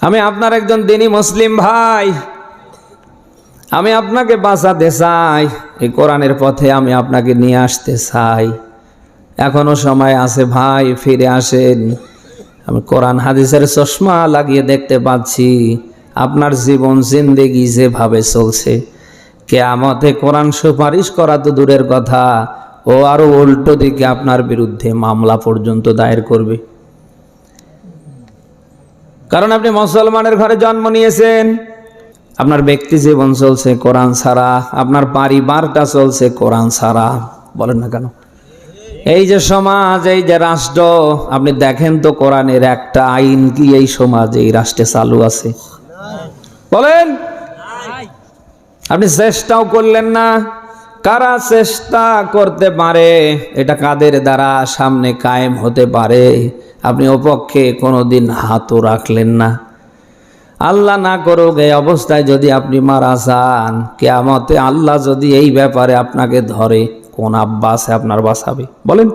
আমি আপনার একজন দিনী মুসলিম ভাই। আমি আপনাকে বাঁচাতে চাই। এই কোরআনের পথে আমি আপনাকে নিয়ে আসতে চাই। এখনও সময় আছে ভাই, ফিরে আসেন। আমি কোরআন হাদিসের চশমা লাগিয়ে দেখতে পাচ্ছি, আপনার জীবন জিন্দেগি যেভাবে চলছে। কেয়ামতে কোরআন সুপারিশ করা তো দূরের কথা, ও আরও উল্টো দিকে আপনার বিরুদ্ধে মামলা পর্যন্ত দায়ের করবে। কারণ আপনি মুসলমানের ঘরে জন্ম নিয়েছেন। আপনার ব্যক্তি জীবন চলছে কোরআন ছাড়া, আপনার পরিবারটা চলছে কোরআন ছাড়া। বলেন না কেন? এই যে সমাজ, এই যে রাষ্ট্র, আপনি দেখেন তো কোরআনের একটা আইন কি এই সমাজে, এই রাষ্ট্রে চালু আছে। বলেন? আপনি চেষ্টাও করলেন না কারা চেষ্টা করতে পারে? এটা কাদের দ্বারা সামনে কায়েম হতে পারে? আপনি ওপক্ষে কোনোদিন হাতও রাখলেন না। আল্লাহ না করুক এই অবস্থায় যদি আপনি মারা যান, কেয়ামতে আল্লাহ যদি এই ব্যাপারে আপনাকে ধরে, কোন আব্বাসে আপনার বাঁচাবে বলেন।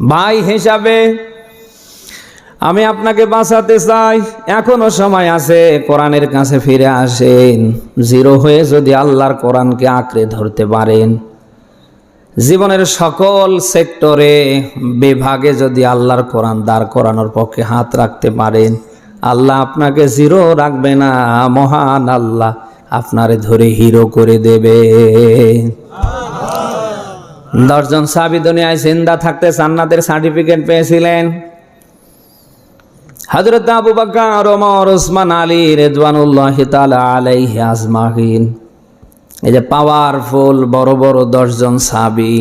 ভাই হিসাবে আমি আপনাকে বাঁচাতে চাই। এখনও সময় আছে, কোরআনের কাছে ফিরে আসেন। জিরো হয়ে যদি আল্লাহর কোরআনকে আঁকড়ে ধরতে পারেন। জীবনের সকল সেক্টরে, বিভাগে যদি আল্লাহর কোরআন দাঁড় করানোর পক্ষে হাত রাখতে পারেন, আল্লাহ আপনাকে জিরো রাখবে না, মহান আল্লাহ আপনারে ধরে হিরো করে দেবে। দশজন সাবি দুনিয়ায় জিন্দা থাকতে জান্নাতের সার্টিফিকেট পেয়েছিলেন। হজরত আবু বকর, ওমর ওসমান আলী রেদওয়ানুল্লাহ তাআলা আলাইহি আজমাহিন এই যে পাওয়ারফুল বড় বড় দশজন সাবি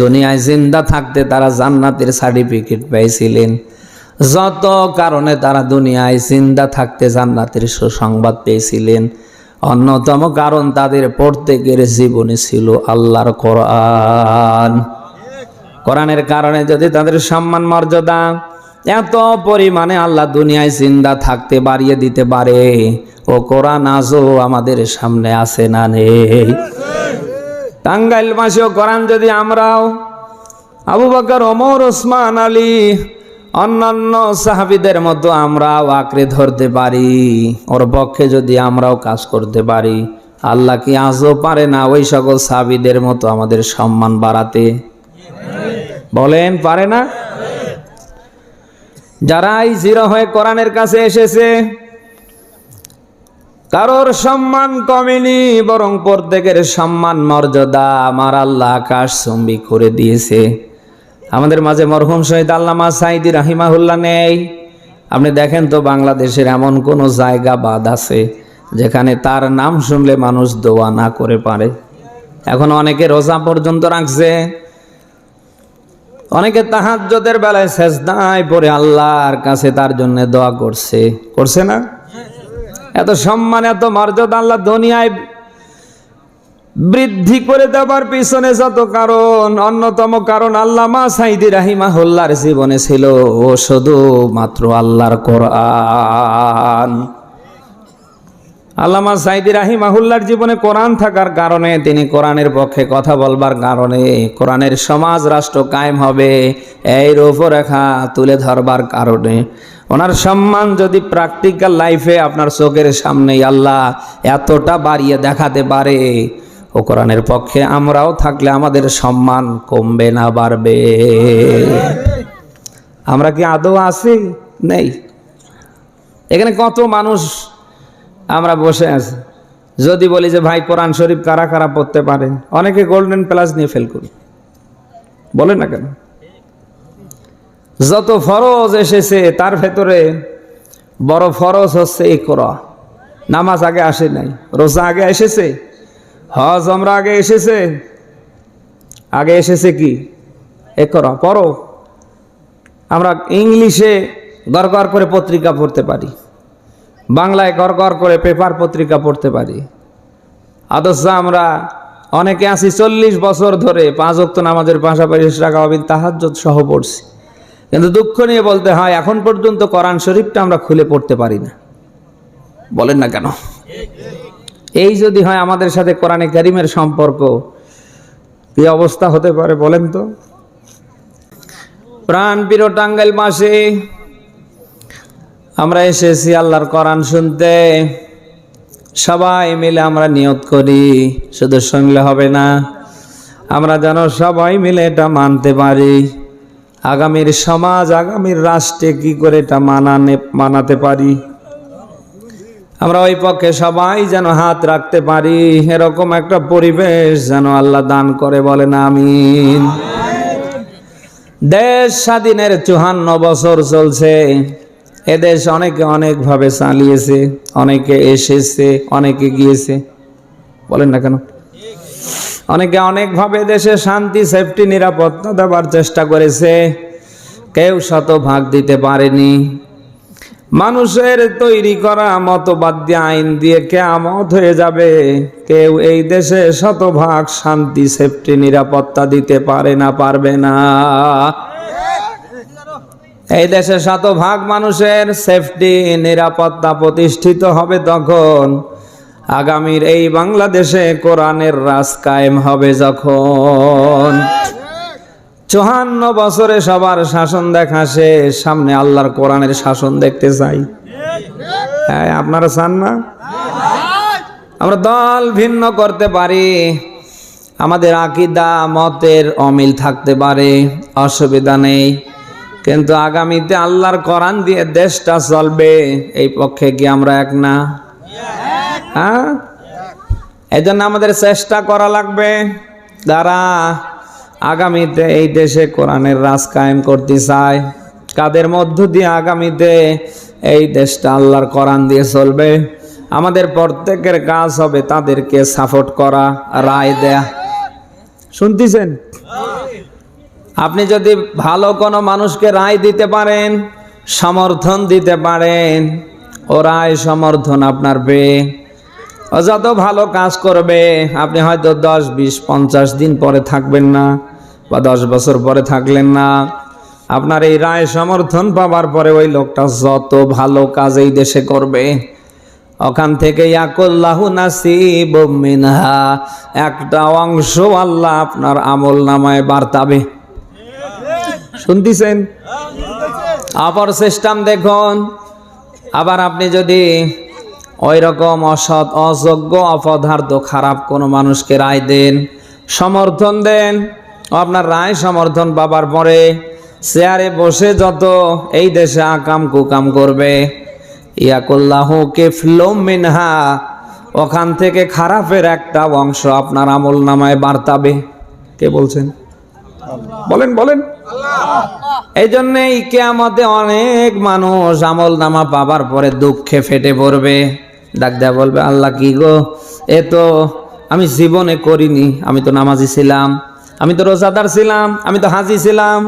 দুনিয়ায় জিন্দা থাকতে তারা জান্নাতের সার্টিফিকেট পেয়েছিলেন যত কারণে তারা দুনিয়ায় জিন্দা থাকতে জান্নাতের সুসংবাদ পেয়েছিলেন। অন্যতম কারণ তাদের প্রত্যেকের জীবনে ছিল আল্লাহর কোরআন। কোরআনের কারণে যদি তাদের সম্মান মর্যাদা এত পরিমাণে আল্লাহ দুনিয়ায় জিন্দা থাকতে বাড়িয়ে দিতে পারে। ও কোরআন আজও আমাদের সামনে আসে না নেই? টাঙ্গাইল মাসেও কোরআন যদি আমরাও, আবু বকর, ওমর, ওসমান, আলী, অন্যান্য সাহাবিদের মতো আমরাও আঁকড়ে ধরতে পারি। ওর পক্ষে যদি আমরাও কাজ করতে পারি, আল্লাহ কি আজও পারে না ওই সকল সাহাবিদের মতো আমাদের সম্মান বাড়াতে? বলেন, পারে না? যারাই জিরো হয়ে কোরআনের কাছে এসেছে, কারোর সম্মান কমেনি, বরং প্রত্যেকের সম্মান, মর্যাদা আমার আল্লাহ আকাশ চম্বি করে দিয়েছে। আমাদের মাঝে মরহুম শহীদ আল্লামা সাইদি রাহিমাহুল্লাহ নেই। আপনি দেখেন তো বাংলাদেশের এমন কোন জায়গা বাদ আছে, যেখানে তার নাম শুনলে মানুষ দোয়া না করে পারে। এখন অনেকে রোজা পর্যন্ত রাখছে অনেকে তাহাজ্জদের বেলায় সেজদায় পরে আল্লাহর কাছে তার জন্য দোয়া করছে। করছে না? এত সম্মান, এত মর্যাদা আল্লাহ দুনিয়ায় বৃদ্ধি করে দেবার পিছনে যত কারণ, অন্যতম কারণ আল্লামা সাইদি রাহিমাহুল্লার জীবনে ছিল ও শুধু মাত্র আল্লাহর কোরআন। আল্লামা সাইদি রাহিমাহুল্লার জীবনে কোরআন থাকার কারণে তিনি কোরআনের পক্ষে কথা বলবার কারণে কোরআনের সমাজ রাষ্ট্র কায়েম হবে এই রূপরেখা তুলে ধরবার কারণে। ওনার সম্মান যদি প্র্যাকটিক্যাল লাইফে আপনার চোখের সামনেই আল্লাহ এতটা বাড়িয়ে দেখাতে পারে, ও কোরআনের পক্ষে আমরাও থাকলে আমাদের সম্মান কমবে না, বাড়বে। আমরা কি আদৌ আছি? নেই। এখানে কত মানুষ আমরা বসে আছি। যদি বলি যে, ভাই, কোরআন শরীফ কারা কারা পড়তে পারে? অনেকে গোল্ডেন প্লাস নিয়ে ফেল করি। বলে না কেন? যত ফরজ এসেছে, তার ভেতরে বড় ফরজ হচ্ছে এই করা নামাজ আগে আসে নাই। রোজা আগে এসেছে? হজ আমরা আগে এসেছে? আগে এসেছে কি? এ করা পড়ো। আমরা ইংলিশে গড় করে পত্রিকা পড়তে পারি। বাংলায় গড় করে পেপার পত্রিকা পড়তে পারি। অথচ আমরা অনেকে আছি চল্লিশ বছর ধরে পাঁচ অক্ত নামাজের পাশাপাশি রাখাবিন তাহাজ্জত সহ পড়ছি। কিন্তু দুঃখ নিয়ে বলতে হয়, এখন পর্যন্ত কোরআন শরীফটা আমরা খুলে পড়তে পারি না। বলেন না কেন? এই যদি হয় আমাদের সাথে কোরআনে করিমের সম্পর্ক, কি অবস্থা হতে পারে বলেন তো? প্রাণ প্রিয় টাঙ্গাইল মাসে আমরা এসেছি আল্লাহর কোরআন শুনতে। সবাই মিলে আমরা নিয়ত করি, শুধু শুনলে হবে না। আমরা যেন সবাই মিলে এটা মানতে পারি। আগামীর সমাজ, আগামীর রাষ্ট্রে কি করে এটা মানানে, মানাতে পারি? আমরা ওই পক্ষে সবাই যেন হাত রাখতে পারি, এরকম একটা পরিবেশ যেন আল্লাহ দান করে বলেন, আমিন। দেশ স্বাধীনের চুহান্ন বছর চলছে। এদেশ অনেকে অনেকভাবে চালিয়েছে, অনেকে এসেছে, অনেকে গিয়েছে। বলেন না কেন? অনেকে অনেকভাবে দেশে শান্তি সেফটি নিরাপত্তা দেওয়ার চেষ্টা করেছে। কেউ শতভাগ দিতে পারেনি। মানুষের তৈরি করা মতবাদ দিয়ে আইন দিয়ে কেয়ামত হয়ে যাবে। কেউ এই দেশে শতভাগ শান্তি সেফটি নিরাপত্তা দিতে পারে না, পারবে না। এই দেশে শতভাগ মানুষের সেফটি নিরাপত্তা প্রতিষ্ঠিত হবে তখন। আগামীর এই বাংলাদেশে কোরআনের রাজ কায়েম হবে যখন। চুহান্ন বছরে সবার শাসন দেখা শেষ, সামনে আল্লাহর কোরআনের শাসন দেখতে চাই। হ্যাঁ আপনারা চান না? আমরা দল ভিন্ন করতে পারি। আমাদের আকিদা, মতের অমিল থাকতে পারে, অসুবিধা নেই। কিন্তু আগামীতে আল্লাহর কোরআন দিয়ে দেশটা চলবে, এই পক্ষে কি আমরা এক না? হ্যাঁ? এই জন্য আমাদের চেষ্টা করা লাগবে। যারা আগামীতে এই দেশে কোরআনের রাজ কায়েম করতে চায়, কাদের মধ্য দিয়ে আগামীতে এই দেশটা আল্লাহর কোরআন দিয়ে চলবে, আমাদের প্রত্যেকের কাজ হবে তাদেরকে সাপোর্ট করা, রায় দেয়া। শুনতেছেন? আপনি যদি ভালো কোনো মানুষকে রায় দিতে পারেন, সমর্থন দিতে পারেন, ও রায় সমর্থন আপনার পেয়ে। ও যত ভালো কাজ করবে, আপনি হয়তো দশ, বিশ, পঞ্চাশ দিন পরে থাকবেন না বা দশ বছর পরে থাকলেন না। আপনার এই রায় সমর্থন পাবার পরে ওই লোকটা যত ভালো কাজ এই দেশে করবে, ওখান থেকে ইয়াকুল্লাহু একটা অংশ আল্লাহ আপনার আমল নামায় বার্তাবে। শুনতেছেন? অপর সিস্টেম দেখুন। আবার আপনি যদি ওই রকম অসৎ, অযোগ্য, অপদার্থ, খারাপ কোনো মানুষকে রায় দেন, সমর্থন দেন, আপনার রায় সমর্থন পাবার পরে চেয়ারে বসে যত এই দেশে আকাম কুকাম করবে, ইয়াকুল্লাহ কেফলুম মিনহা, ওখান থেকে খারাপের একটা অংশ আপনার আমল নামায় বার্তাবে। কে বলছেন? বলেন বলেন। এই জন্যই কেয়ামতে অনেক মানুষ আমল নামা পাবার পরে দুঃখে ফেটে পড়বে। ডাক দেয়া বলবে, আল্লাহ কি গো? এ তো আমি জীবনে করিনি। আমি তো নামাজি ছিলাম, আমি তো রোজাদার ছিলাম, আমি তো হাজি ছিলাম।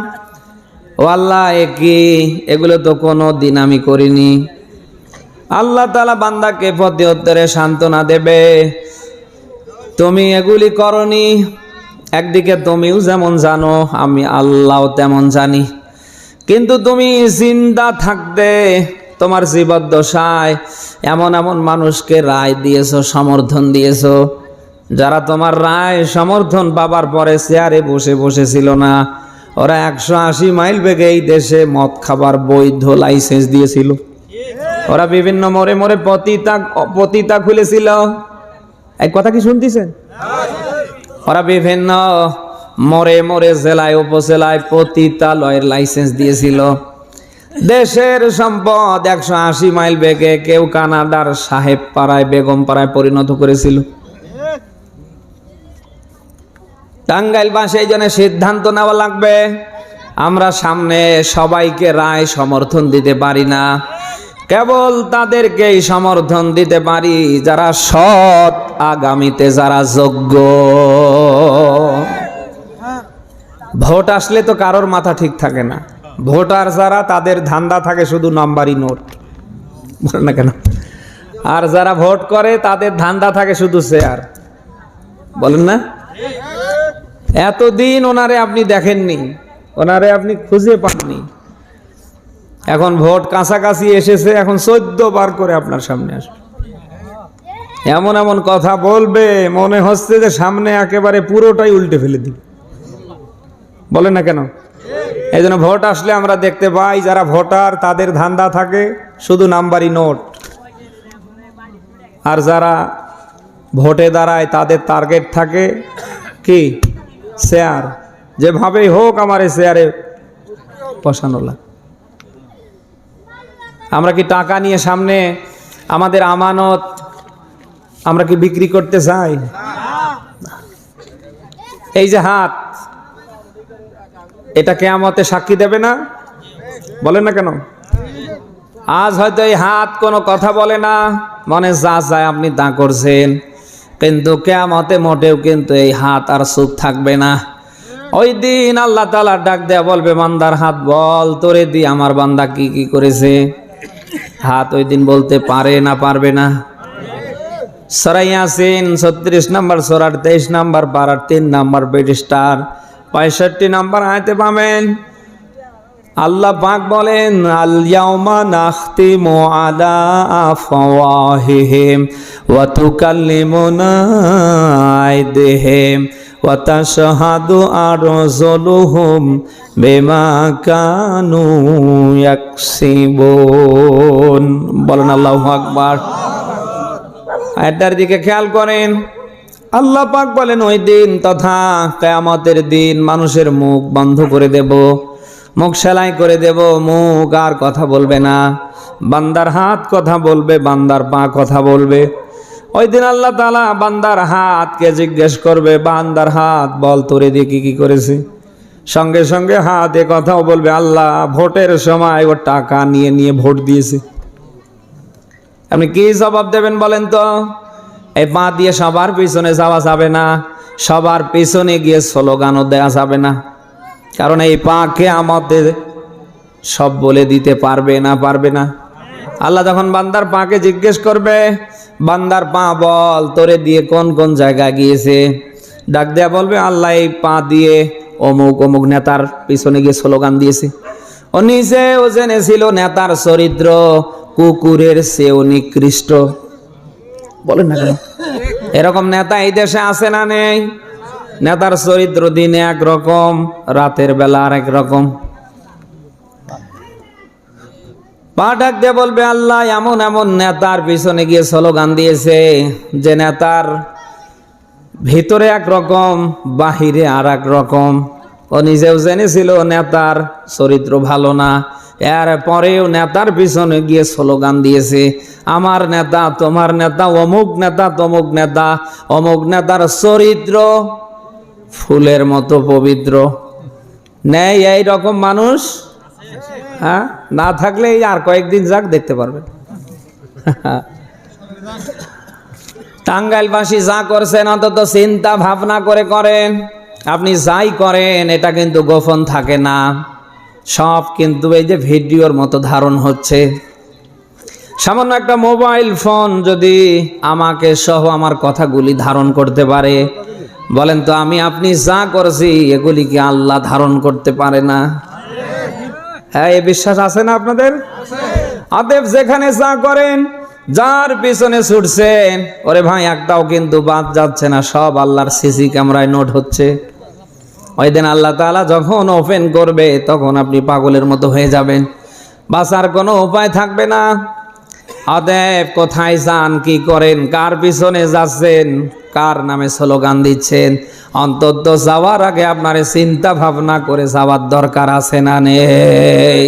ও আল্লাহ, এ কি? এগুলো তো কোনো দিন আমি করিনি। আল্লাহ তালা বান্দাকে পথে উত্তরে সান্ত্বনা দেবে, তুমি এগুলি করনি একদিকে তুমিও যেমন জানো, আমি আল্লাহ তেমন জানি। কিন্তু তুমি জিন্দা থাকতে, তোমার জীবদ্দশায় এমন এমন মানুষকে রায় দিয়েছ, সমর্থন দিয়েছ, যারা তোমার রায়, সমর্থন পাবার পরে চেয়ারে বসে বসেছিল না। ওরা একশো আশি মাইল বেগে এই দেশে মদ খাবার বৈধ লাইসেন্স দিয়েছিল। ওরা বিভিন্ন মোড়ে মোড়ে পতিতা পতিতা খুলেছিল। এক কথা কি শুনতেছেন? ওরা বিভিন্ন মোড়ে মোড়ে জেলায়, উপজেলায় পতিতালয়ের লাইসেন্স দিয়েছিল। দেশের সম্পদ একশো আশি মাইল বেগে কেউ কানাডার সাহেব পাড়ায়, বেগম পাড়ায় পরিণত করেছিল। টাঙ্গাইল বাসে এই জন্য সিদ্ধান্ত নেওয়া লাগবে, আমরা সামনে সবাইকে রায় সমর্থন দিতে পারি না। কেবল তাদেরকেই সমর্থন দিতে পারি, যারা সৎ, আগামীতে যারা যোগ্য। ভোট আসলে তো কারোর মাথা ঠিক থাকে না। ভোটার যারা, তাদের ধান্দা থাকে শুধু নাম্বারই নোট। বলেন না কেন? আর যারা ভোট করে, তাদের ধান্দা থাকে শুধু শেয়ার বলেন না? এতদিন ওনারে আপনি দেখেননি। ওনারে আপনি খুঁজে পাননি। এখন ভোট কাছাকাছি এসেছে, এখন চোদ্দ বার করে আপনার সামনে আসবে। এমন এমন কথা বলবে, মনে হচ্ছে যে সামনে একেবারে পুরোটাই উল্টে ফেলে দিবে। বলে না কেন? এই জন্য ভোট আসলে আমরা দেখতে পাই, যারা ভোটার, তাদের ধান্দা থাকে, শুধু নাম্বারি নোট। আর যারা ভোটে দাঁড়ায়, তাদের টার্গেট থাকে কি? শেয়ার। যেভাবেই হোক, আমার এই শেয়ারে বসানো লাগে আমরা কি টাকা নিয়ে সামনে আমাদের আমানত আমরা কি বিক্রি করতে চাই? এই যে হাত, এটা কেয়ামতে সাক্ষী দেবে না? বলেন না কেন? আজ হয়তো এই হাত কোনো কথা বলে না, মনে যা চায় আপনি তা করছেন। কিন্তু কেয়ামতে মোটেও কিন্তু এই হাত আর সুখ থাকবে না। ওই দিন আল্লাহ তালা ডাক দেয়া বলবে, বান্দার হাত বল, তোরে দি আমার বান্দা কি কি করেছে? হাত ওই দিন বলতে পারে না, পারবে না। সরাই আসিন ছত্রিশ নাম্বার সোরার, তেইশ নাম্বার বারার তিন নাম্বার ব্রিটিশটার পঁয়ষট্টি নাম্বার আয়তে পাবেন। আল্লাহ পাক বলেন, আল ইয়াউমা নাখতিমু আলা আফওয়াহিহিম ওয়া তুকাল্লিমুনা আইদিহিম। তাশহাদু আরজুলুহুম বিমা কানু ইয়াকসিবুন বলেন আল্লাহু আকবার। আয়াতটার দিকে খেয়াল করেন। আল্লাহ পাক বলেন, ওই দিন তথা কেয়ামতের দিন মানুষের মুখ বন্ধ করে দেব, মুখ সেলাই করে দেব, মুখ আর কথা বলবে না। বান্দার হাত কথা বলবে, বান্দার পা কথা বলবে। ওই দিন আল্লাহ তালা বান্দার হাতকে জিজ্ঞেস করবে, বান্দার হাত বল, তোরে দিয়ে কি কি করেছে? সঙ্গে সঙ্গে হাত এ কথাও বলবে, আল্লাহ, ভোটের সময় ও টাকা নিয়ে নিয়ে ভোট দিয়েছে। আপনি কি জবাব দেবেন বলেন তো? এই পা দিয়ে সবার পিছনে যাওয়া যাবে না, সবার পিছনে গিয়ে স্লোগানও দেওয়া যাবে না। কারণ এই পাকে আমাদের সব বলে দিতে পারবে না পারবে না। আল্লাহ যখন বান্দার পাকে জিজ্ঞেস করবে বান্দার পা বল, তোরে দিয়ে কোন কোন জায়গা গিয়েছে? ডাক দেয়া বলবে, আল্লাহ এই পা দিয়ে অমুক অমুক নেতার পিছনে গিয়ে স্লোগান দিয়েছে। ও নিজেও জেনেছিল নেতার চরিত্র, কুকুরের চেয়েও নিকৃষ্ট। বলেন না কেন? এরকম নেতা এই দেশে আছে না নেই? নেতার চরিত্র দিনে একরকম রাতের বেলা আর এক রকম। পা ডাক দিয়ে বলবে, আল্লাহ, এমন এমন নেতার পিছনে গিয়ে স্লোগান দিয়েছে যে নেতার ভিতরে এক রকম বাহিরে আর এক রকম ও নিজেও জেনেছিল নেতার চরিত্র ভালো না। এর পরেও নেতার পিছনে গিয়ে স্লোগান দিয়েছে, আমার নেতা, তোমার নেতা, অমুক নেতা, তমুক নেতা, অমুক নেতার চরিত্র ফুলের মতো পবিত্র। নেই, এই রকম মানুষ? হ্যাঁ? না থাকলে এই আর কয়েকদিন যাক, দেখতে পারবেন টাঙ্গাইলবাসী যা করছেন, অন্তত চিন্তা ভাবনা করে করেন। আপনি যাই করেন, এটা কিন্তু গোপন থাকে না। সব কিন্তু এই যে ভিডিওর মতো ধারণ হচ্ছে। সামান্য একটা মোবাইল ফোন যদি আমাকে সহ আমার কথাগুলি ধারণ করতে পারে, বলেন তো আমি, আপনি যা করছি, এগুলি কি আল্লাহ ধারণ করতে পারে না? হ্যাঁ এ বিশ্বাস আছে না আপনাদের? আদেব যেখানে যা করেন, যার পিছনে ছুটছেন, ওরে ভাই, একটাও কিন্তু বাদ যাচ্ছে না, সব আল্লাহর সিসি ক্যামেরায় নোট হচ্ছে। ওই দিন আল্লাহ তালা যখন ওপেন করবে, তখন আপনি পাগলের মতো হয়ে যাবেন। বাঁচার কোনো উপায় থাকবে না। অতএব কোথায় যান, কি করেন, কার পিছনে যাচ্ছেন, কার নামে স্লোগান দিচ্ছেন? অন্তত যাওয়ার আগে আপনার চিন্তা ভাবনা করে যাওয়ার দরকার আছে না নেই?